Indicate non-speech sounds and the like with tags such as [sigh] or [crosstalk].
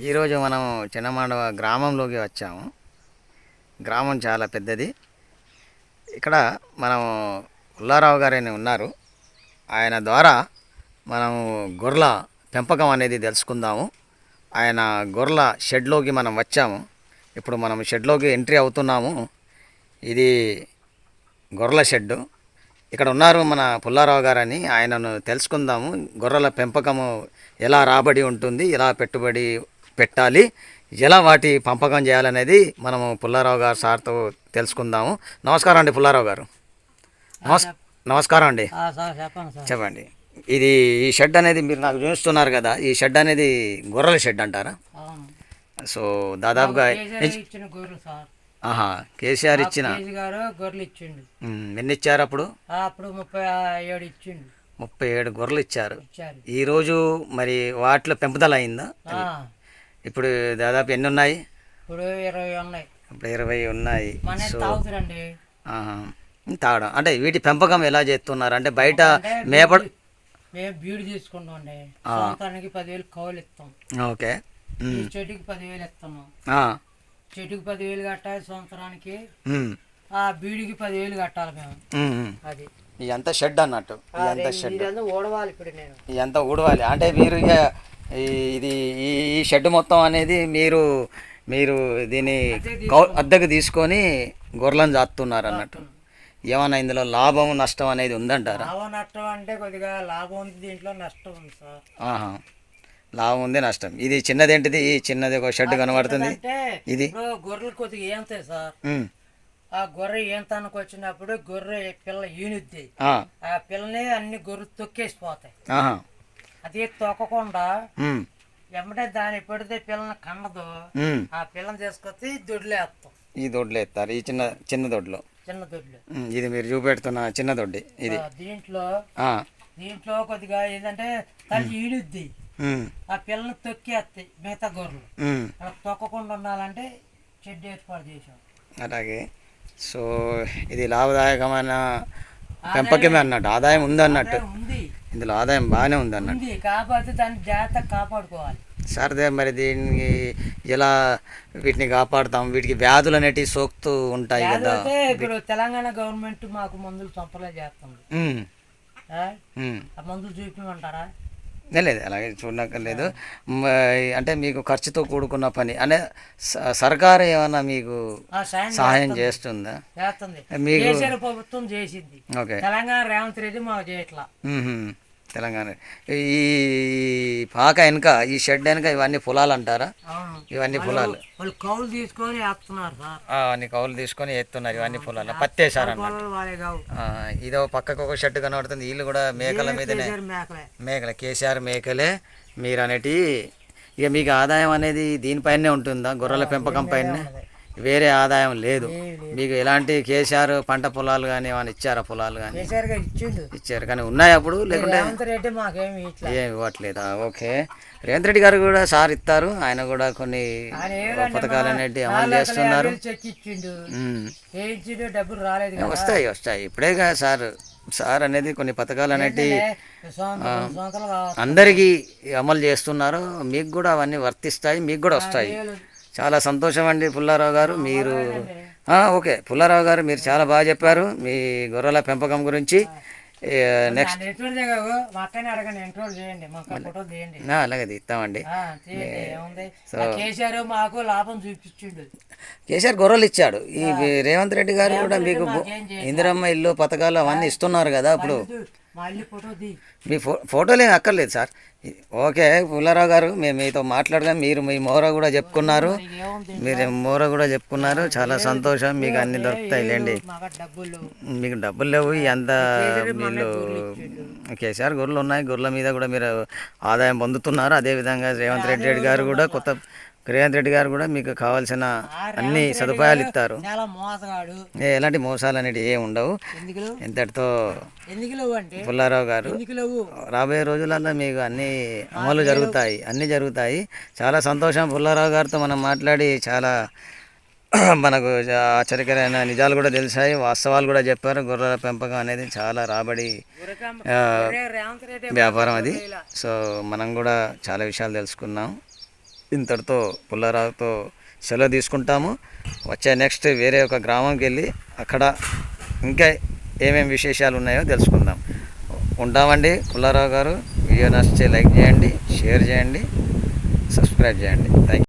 ఈరోజు మనం చిన్నమాండవ గ్రామంలోకి వచ్చాము. గ్రామం చాలా పెద్దది. ఇక్కడ మనం పుల్లారావు గారు అని ఉన్నారు. ఆయన ద్వారా మనం గొర్రెల పెంపకం అనేది తెలుసుకుందాము. ఆయన గొర్రెల షెడ్లోకి మనం వచ్చాము. ఇప్పుడు మనం షెడ్లోకి ఎంట్రీ అవుతున్నాము. ఇది గొర్రెల షెడ్డు. ఇక్కడ ఉన్నారు మన పుల్లారావు గారని ఆయనను తెలుసుకుందాము. గొర్రెల పెంపకము ఎలా రాబడి ఉంటుంది ఎలా పెట్టుబడి పెట్టాలి. ఎలా వాటి పంపకం చేయాలనేది మనము పుల్లారావు గారు సార్తో తెలుసుకుందాము. నమస్కారం అండి పుల్లారావు గారు. నమస్ నమస్కారం అండి. చెప్పండి ఇది ఈ షెడ్ అనేది మీరు నాకు చూస్తున్నారు కదా ఈ షెడ్ అనేది గొర్రెల షెడ్ అంటారా? సో దాదాపుగా ఆహా కేసీఆర్ ఇచ్చిన గొర్రెలు ఇచ్చిండు. ఎన్ని ఇచ్చారు అప్పుడు? ముప్పై ఏడు ఇచ్చిండు. ముప్పై ఏడు గొర్రెలు ఇచ్చారు. ఈరోజు మరి వాటిలో పెంపుదల అయిందా? ఇప్పుడు దాదాపు ఎన్ని ఉన్నాయి ఇప్పుడు ఇరవై ఉన్నాయి. ఇప్పుడు ఇరవై ఉన్నాయి. మన సో. తాగడం. అంటే వీటి పెంపకం ఎలా చేస్తున్నారు? అంటే బయట అంటే మేప బీడు- మేము బీడు తీసుకుంటాం అండి. సంవత్సరానికి పదివేలు కౌలు ఇస్తాం. ఓకే. చెట్టుకి పదివేలు ఇస్తాము. ఆ. చెట్టుకి పదివేలు కట్టాలి సంవత్సరానికి. ఆ బీడికి పదివేలు కట్టాలి మేము. అది. ఇదంతా షెడ్ అన్నట్టు. ఇదంతా షెడ్. ఓడవాలి ఇప్పుడు నేను. ఇదంతా ఊడవాలి. అంటే మీరు ఇక ఇది ఈ షెడ్ మొత్తం అనేది మీరు మీరు దీన్ని అద్దెకు తీసుకొని గొర్రెలను జాతున్నారు అన్నట్టు. ఏమన్నా ఇందులో లాభం నష్టం అనేది ఉందంటారా? లాభం నష్టం అంటే కొద్దిగా లాభం ఉంది దీంట్లో నష్టం ఉంది సార్. ఆహా. లాభం ఉంది నష్టం. ఇది చిన్నదేంటిది? ఈ చిన్నది ఒక షెడ్ కనబడుతుంది. ఇది? గొర్రెలు కొద్దిగా ఏంతాయి సార్. ఆ గొర్రె ఏంతానికి వచ్చినప్పుడు గొర్రె పిల్ల ఈనుద్ది. ఆ. పిల్లని అన్ని గొర్రెలు తొక్కేసిపోతాయి. ఆహా. అది తొక్కకుండా. ఎమ్మటే దాన్ని పెడితే పిల్లని ఉమ్. ఆ పిల్లని తీసుకొచ్చి దొడ్లేస్తాం ఈ దొడ్లు ఎత్తారు ఈ చిన్న చిన్న దొడ్లు. చిన్న దొడ్లు. ఇది మీరు చూపెడుతున్న చిన్న దొడ్డి ఇది. దీంట్లో. దీంట్లో కొద్దిగా ఏంటంటే తల్లి ఈనుద్ది ఉమ్. ఆ పిల్లని తొక్కేస్తాయి మిగతా గొర్రెలు. అలా తొక్కకుండా ఉండాలంటే చెడ్డ ఏర్పాటు చేసాం అలాగే. సో ఇది లాభదాయకమైన పెంపకమే అన్నట్టు. ఆదాయం ఉంది అన్నట్టు. అదే ఉంది. ఇందులో ఆదాయం బాగానే ఉంది అన్నట్టు కాకపోతే దాన్ని జాగ్రత్తగా కాపాడుకోవాలి. సరదే మరి దీనికి ఎలా వీటిని కాపాడుతాం? వీటికి వ్యాధులు అనేటివి సోకుతూ ఉంటాయి కదా. ఇప్పుడు తెలంగాణ గవర్నమెంట్ మాకు మందులు సప్లై చేస్తుంది. మందులు చూపించమంటారా లేదు అలాగే చూడక్కర్లేదు అంటే మీకు ఖర్చుతో కూడుకున్న పని. స- సర్కారు ఏమైనా మీకు సహాయం చేస్తుందా. చేస్తుంది? మీకు- ప్రభుత్వం చేసింది. తెలంగాణ రేవంత్ రెడ్డి మాకు చేయట్లా. తెలంగాణ. ఈ పాక వెనుక ఈ షెడ్ వెనుక ఇవన్నీ పొలాలు అంటారా? ఇవన్నీ పొలాలు. కౌలు తీసుకొని అన్ని కౌలు తీసుకొని ఎత్తున్నారు ఇవన్నీ పొలాలు. కావు. ఆ, ఇదో పక్కకు ఒక షెడ్ కనబడుతుంది. వీళ్ళు కూడా మేకల మీదనే. మేకల. కేసీఆర్ మేకలే. మీరు అనేటి ఇక మీకు ఆదాయం అనేది దీనిపైనే ఉంటుందా? గొర్రెల పెంపకం పైన? వేరే ఆదాయం లేదు. మీకు ఎలాంటి కేసీఆర్ పంట పొలాలు కానీ ఏమైనా ఇచ్చారా పొలాలు కానీ ఇచ్చారు. కానీ ఉన్నాయి అప్పుడు? లేకుంటే ఏం ఇవ్వట్లేదా? ఓకే. రేవంత్ రెడ్డి గారు కూడా సార్ ఇస్తారు. ఆయన కూడా కొన్ని పథకాలు అనేటివి అమలు చేస్తున్నారు. వస్తాయి వస్తాయి. ఇప్పుడే కదా సార్ సార్ అనేది కొన్ని పథకాలు కావాలి. అందరికీ అమలు చేస్తున్నారు. మీకు కూడా అవన్నీ వర్తిస్తాయి మీకు కూడా వస్తాయి. చాలా సంతోషం అండి పుల్లారావు గారు. మీరు ఓకే. పుల్లారావు గారు మీరు చాలా బాగా చెప్పారు మీ గొర్రెల పెంపకం గురించి. నెక్స్ట్ అలాగే తీస్తామండి. కేసీఆర్ గొర్రెలు ఇచ్చాడు. ఈ రేవంత్ రెడ్డి గారు కూడా మాకేం ఇందిరమ్మ ఇల్లు పథకాలు అవన్నీ ఇస్తున్నారు కదా ఇప్పుడు మా ఫో ఫోటోలు ఏమి అక్కర్లేదు సార్. ఓకే పుల్లారావు గారు మేము మీతో మాట్లాడగా మీరు మీ మోర కూడా చెప్పుకున్నారు. మీరు మోర కూడా చెప్పుకున్నారు. చాలా సంతోషం. మీకు అన్ని దొరుకుతాయి లేండి. మాకు డబ్బులు. మీకు డబ్బులు లేవు. ఎంత వీళ్ళు కేసీఆర్ గొర్రెలు ఉన్నాయి. గొర్రెల మీద కూడా మీరు ఆదాయం పొందుతున్నారు. అదేవిధంగా రేవంత్ రెడ్డి రెడ్డి గారు కూడా కొత్త రేవంత్ రెడ్డి గారు కూడా మీకు కావాల్సిన అన్ని సదుపాయాలు ఇస్తారు. ఏ ఎలాంటి మోసాలు అనేవి ఏమి ఉండవు. ఇంతటితో పుల్లారావు గారు రాబోయే రోజులలో మీకు అన్ని అమలు జరుగుతాయి అన్నీ జరుగుతాయి. చాలా సంతోషం పుల్లారావు గారితో మనం మాట్లాడి చాలా [clears throat] మనకు ఆశ్చర్యకరమైన నిజాలు కూడా తెలిసాయి. వాస్తవాలు కూడా చెప్పారు. గొర్రెల పెంపకం అనేది చాలా రాబడి వ్యాపారం అది. సో మనం కూడా చాలా విషయాలు తెలుసుకున్నాం. ఇంతటితో పుల్లారావుతో సెలవు తీసుకుంటాము. వచ్చే నెక్స్ట్ వేరే ఒక గ్రామంకి వెళ్ళి అక్కడ ఇంకా ఏమేమి విశేషాలు ఉన్నాయో తెలుసుకుందాం. ఉంటామండి పుల్లారావు గారు. వీడియో నచ్చితే లైక్ చేయండి షేర్ చేయండి సబ్స్క్రైబ్ చేయండి. థ్యాంక్